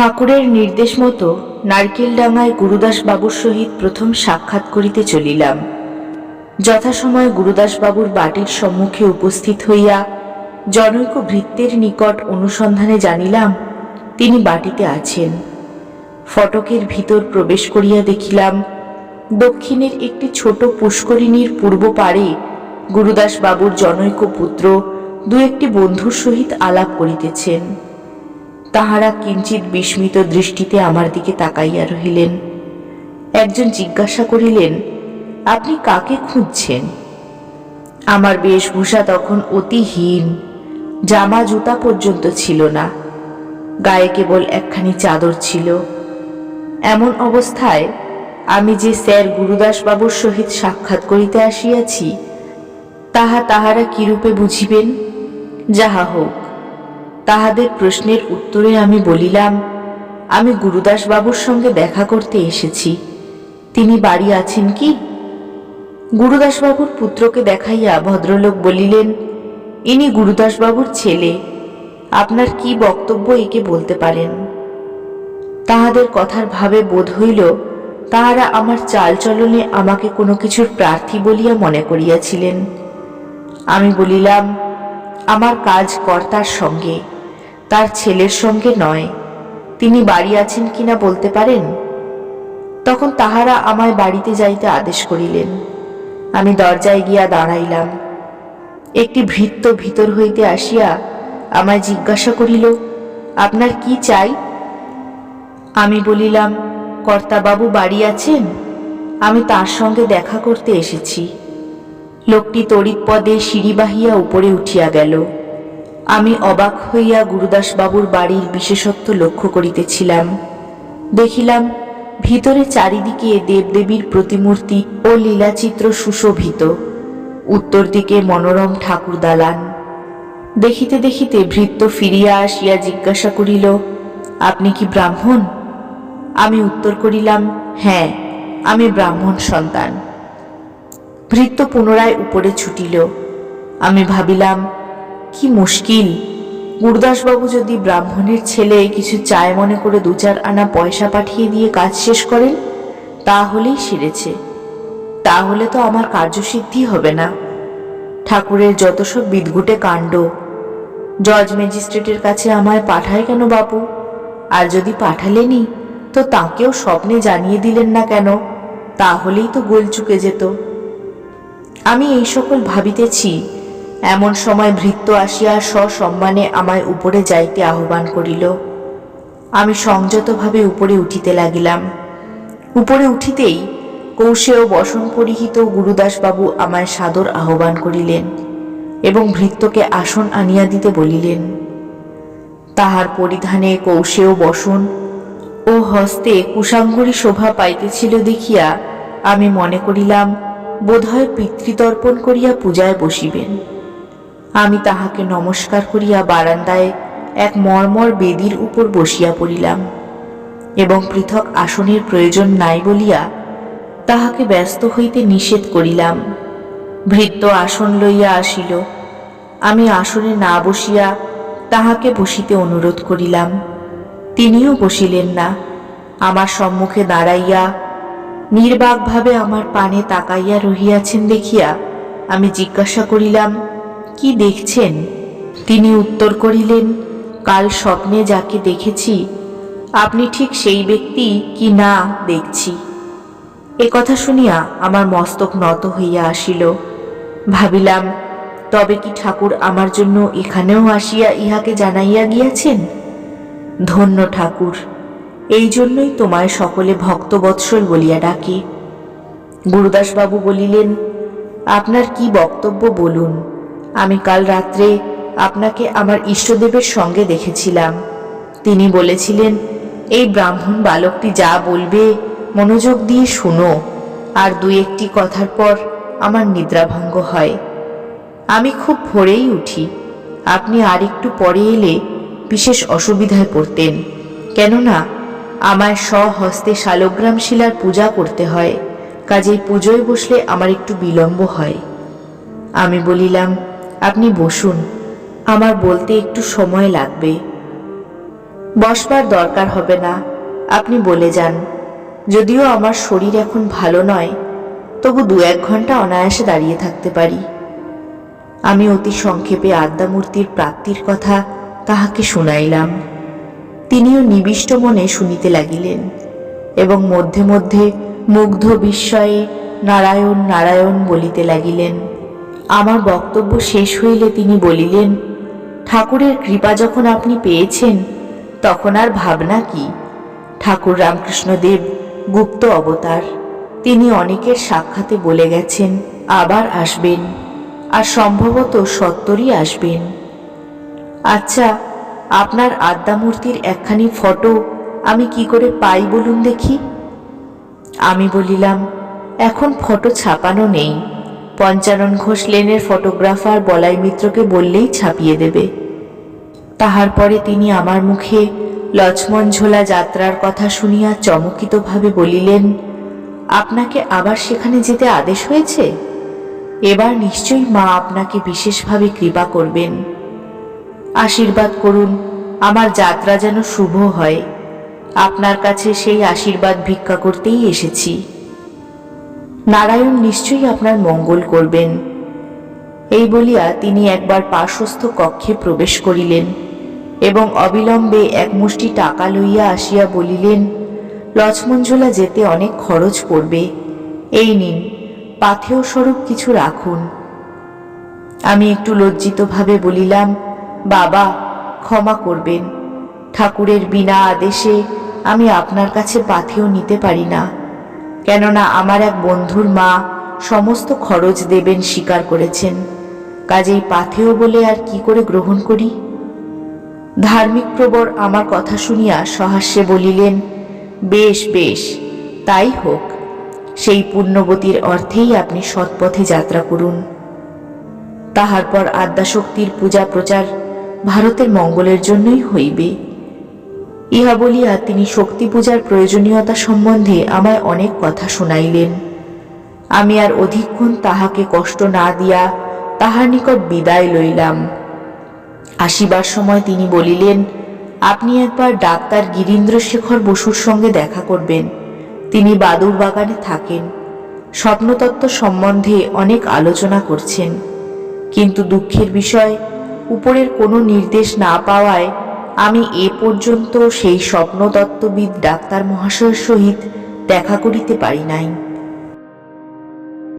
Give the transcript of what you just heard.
ঠাকুরের নির্দেশ মতো নারকেলডাঙ্গায় গুরুদাস বাবুর সহিত প্রথম সাক্ষাৎ করিতে চলিলাম। যথাসময়ে গুরুদাস বাবুর বাটির সম্মুখে উপস্থিত হইয়া জনৈক ভৃত্যের নিকট অনুসন্ধানে জানিলাম, তিনি বাটিতে আছেন। ফটকের ভিতর প্রবেশ করিয়া দেখিলাম, দক্ষিণের একটি ছোট পুষ্করিণীর পূর্ব পারে গুরুদাস বাবুর জনৈক পুত্র দু একটি বন্ধুর সহিত আলাপ করিতেছেন। তাহারা কিঞ্চিত বিস্মিত দৃষ্টিতে আমার দিকে তাকাইয়া রহিলেন। একজন জিজ্ঞাসা করিলেন, আপনি কাকে খুঁজছেন? আমার বেশভূষা তখন অতিহীন জামা জুতা পর্যন্ত ছিল না, গায়ে কেবল একখানি চাদর ছিল। এমন অবস্থায় আমি যে স্যার গুরুদাস বাবুর সহিত সাক্ষাৎ করিতে আসিয়াছি, তাহা তাহারা কিরূপে বুঝিবেন? যাহা হোক তাহাদের প্রশ্নের উত্তরে আমি বলিলাম, আমি গুরুদাস বাবুর সঙ্গে দেখা করতে এসেছি। তিনি বাড়ি আছেন কি? গুরুদাস বাবুর পুত্রকে দেখাইয়া ভদ্রলোক বলিলেন, ইনি গুরুদাস বাবুর ছেলে, আপনার কি বক্তব্য একে বলতে পারেন? তাহাদের কথার ভাবে বোধ হইল, তাহারা আমার চালচলনে আমাকে কোনো কিছুর প্রার্থী বলিয়া মনে করিয়াছিলেন। আমি বলিলাম, আমার কাজ কর্তার সঙ্গে। তার ছেলের সঙ্গে নয়। তিনি বাড়ি আছেন কিনা বলতে পারেন? তখন তাহারা আমায় বাড়িতে যাইতে আদেশ করিলেন। আমি দরজায় গিয়া দাঁড়াইলাম। একটি ভৃত্য ভিতর হইতে আসিয়া আমায় জিজ্ঞাসা করিল, আপনার কি চাই? আমি বলিলাম, কর্তাবাবু বাড়ি আছেন? আমি তার সঙ্গে দেখা করতে এসেছি। লোকটি তড়িৎ পদে সিঁড়ি বাহিয়া উপরে উঠিয়া গেল। আমি অবাক হইয়া গুরুদাসবাবুর বাড়ির বিশেষত্ব লক্ষ্য করিতেছিলাম। দেখিলাম, ভিতরে চারিদিকে দেবদেবীর প্রতিমূর্তি ও লীলাচিত্র সুশোভিত। উত্তর দিকে মনোরম ঠাকুর দালান। দেখিতে দেখিতে ভৃত্য ফিরিয়া আসিয়া জিজ্ঞাসা করিল, আপনি কি ব্রাহ্মণ? আমি উত্তর করিলাম হ্যাঁ আমি ব্রাহ্মণ সন্তান। ভৃত্য পুনরায় উপরে ছুটিল। আমি ভাবিলাম কি মুশকিল। গুরুদাসবাবু যদি ব্রাহ্মণের ছেলে কিছু চায় মনে করে দু চার আনা পয়সা পাঠিয়ে দিয়ে কাজ শেষ করেন, তাহলেই সেরেছে। তাহলে তো আমার কার্যসিদ্ধি হবে না। ঠাকুরের যত সব বিদঘুটে কাণ্ড, জজ ম্যাজিস্ট্রেটের কাছে আমায় পাঠায় কেন বাপু? আর যদি পাঠালেনি, তো তাকেও স্বপ্নে জানিয়ে দিলেন না কেন? তাহলেই তো গোল চুকে যেত। আমি এই সকল ভাবিতেছি এমন সময় ভৃত্য আসিয়া সসম্মানে আমায় উপরে যাইতে আহ্বান করিল। আমি সংযতভাবে উপরে উঠিতে লাগিলাম। উপরে উঠিতেই কৌশেয় বসন পরিহিত গুরুদাসবাবু আমায় সাদর আহ্বান করিলেন এবং ভৃত্যকে আসন আনিয়া দিতে বলিলেন, তাহার পরিধানে কৌশেয় বসন ও হস্তে কুশাঙ্গুরি শোভা পাইতেছিল দেখিয়া আমি মনে করিলাম, বোধহয় পিতৃতর্পণ করিয়া পূজায় বসিবেন। আমি তাহাকে নমস্কার করিয়া বারান্দায় এক মর্মর বেদির উপর বসিয়া পড়িলাম, এবং পৃথক আসনের প্রয়োজন নাই বলিয়া তাহাকে ব্যস্ত হইতে নিষেধ করিলাম। ভৃত্য আসন লইয়া আসিল, আমি আসনে না বসিয়া তাহাকে বসিতে অনুরোধ করিলাম। তিনিও বসিলেন না, আমার সম্মুখে দাঁড়াইয়া নির্বাকভাবে আমার পানে তাকাইয়া রহিয়াছেন দেখিয়া আমি জিজ্ঞাসা করিলাম কি দেখছেন? তিনি উত্তর করিলেন, কাল স্বপ্নে যাকে দেখেছি, আপনি ঠিক সেই ব্যক্তি কি না দেখছি। এ কথা শুনিয়া আমার মস্তক নত হইয়া আসিল। ভাবিলাম, তবে কি ঠাকুর আমার জন্য এখানেও আসিয়া ইহাকে জানাইয়া গিয়াছেন? ধন্য ঠাকুর, এই জন্যই তোমায় সকলে ভক্তবৎসল বলিয়া ডাকে। গুরুদাসবাবু বলিলেন, আপনার কি বক্তব্য বলুন। আমি কাল রাত্রে আপনাকে আমার ইষ্টদেবের সঙ্গে দেখেছিলাম। তিনি বলেছিলেন, এই ব্রাহ্মণ বালকটি যা বলবে, মনোযোগ দিয়ে শুনো। আর দুই একটি কথার পর আমার নিদ্রাভঙ্গ হয়। আমি খুব ভোরেই উঠি। আপনি আর একটু পরে এলে বিশেষ অসুবিধায় পড়তেন। কেননা, আমায় স্বহস্তে শালগ্রাম শিলার পূজা করতে হয়, কাজেই পুজোয় বসলে আমার একটু বিলম্ব হয়। আমি বলিলাম আপনি বসুন, আমার বলতে একটু সময় লাগবে। বসবার দরকার হবে না, আপনি বলে যান। যদিও আমার শরীর এখন ভালো নয়, তবু দু এক ঘণ্টা অনায়াসে দাঁড়িয়ে থাকতে পারি। আমি অতি সংক্ষেপে আদ্যামূর্তির প্রাপ্তির কথা তাহাকে শুনাইলাম। তিনিও নিবিষ্ট মনে শুনিতে লাগিলেন এবং মধ্যে মধ্যে মুগ্ধ বিস্ময়ে নারায়ণ নারায়ণ বলিতে লাগিলেন। আমার বক্তব্য শেষ হইলে তিনি বলিলেন, ঠাকুরের কৃপা যখন আপনি পেয়েছেন, তখন আর ভাবনা কি? ঠাকুর রামকৃষ্ণদেব গুপ্ত অবতার। তিনি অনেকের সাক্ষাতে বলে গেছেন, আবার আসবেন। আর সম্ভবত সত্তরই আসবেন। আচ্ছা আপনার আদ্যামূর্তির একখানি ফটো আমি কি করে পাই বলুন দেখি? আমি বলিলাম, এখন ফটো ছাপানো নেই। পঞ্চানন ঘোষ লেনের ফটোগ্রাফার বলাই মিত্রকে বললেই ছাপিয়ে দেবে। তাহার পরে তিনি আমার মুখে লক্ষ্মণ ঝোলা যাত্রার কথা শুনিয়া চমকিতভাবে বলিলেন, আপনাকে আবার সেখানে যেতে আদেশ হয়েছে? এবার নিশ্চয়ই মা আপনাকে বিশেষভাবে কৃপা করবেন। আশীর্বাদ করুন, আমার যাত্রা যেন শুভ হয়। আপনার কাছে সেই আশীর্বাদ ভিক্ষা করতেই এসেছি। নারায়ণ নিশ্চয়ই আপনার মঙ্গল করবেন। এই বলিয়া তিনি একবার পার্শ্বস্থ কক্ষে প্রবেশ করিলেন এবং অবিলম্বে এক মুষ্টি টাকা লইয়া আসিয়া বলিলেন, লক্ষ্মণঝোলা যেতে অনেক খরচ পড়বে, এই নিন, পাথেয় স্বরূপ কিছু রাখুন। আমি একটু লজ্জিতভাবে বলিলাম, বাবা, ক্ষমা করবেন। ঠাকুরের বিনা আদেশে আমি আপনার কাছে পাথেয় নিতে পারি না। কেননা আমার এক বন্ধুর মা সমস্ত খরচ দেবেন স্বীকার করেছেন। কাজেই পাথেয় বলে আর কি করে গ্রহণ করি? ধার্মিক প্রবর আমার কথা শুনিয়া সহাস্যে বলিলেন, বেশ বেশ, তাই হোক। সেই পুণ্যবতীর অর্থেই আপনি সৎপথে যাত্রা করুন। তাহার পর আদ্যাশক্তির পূজা প্রচার ভারতের মঙ্গলের জন্যই হইবে। ইহা বলিয়া তিনি শক্তি পূজার প্রয়োজনীয়তা সম্বন্ধে আমায় অনেক কথা শুনাইলেন। আমি আর অধিকক্ষণ তাহাকে কষ্ট না দিয়া তাহার নিকট বিদায় লইলাম। আসিবার সময় তিনি বলিলেন, আপনি একবার ডাক্তার গিরীন্দ্রশেখর বসুর সঙ্গে দেখা করবেন। তিনি বাদুর বাগানে থাকেন। স্বপ্নতত্ত্ব সম্বন্ধে অনেক আলোচনা করছেন। কিন্তু দুঃখের বিষয়, উপরের কোনো নির্দেশ না পাওয়ায় আমি এ পর্যন্ত সেই স্বপ্নতত্ত্ববিদ ডাক্তার মহাশয়ের সহিত দেখা করিতে পারি নাই।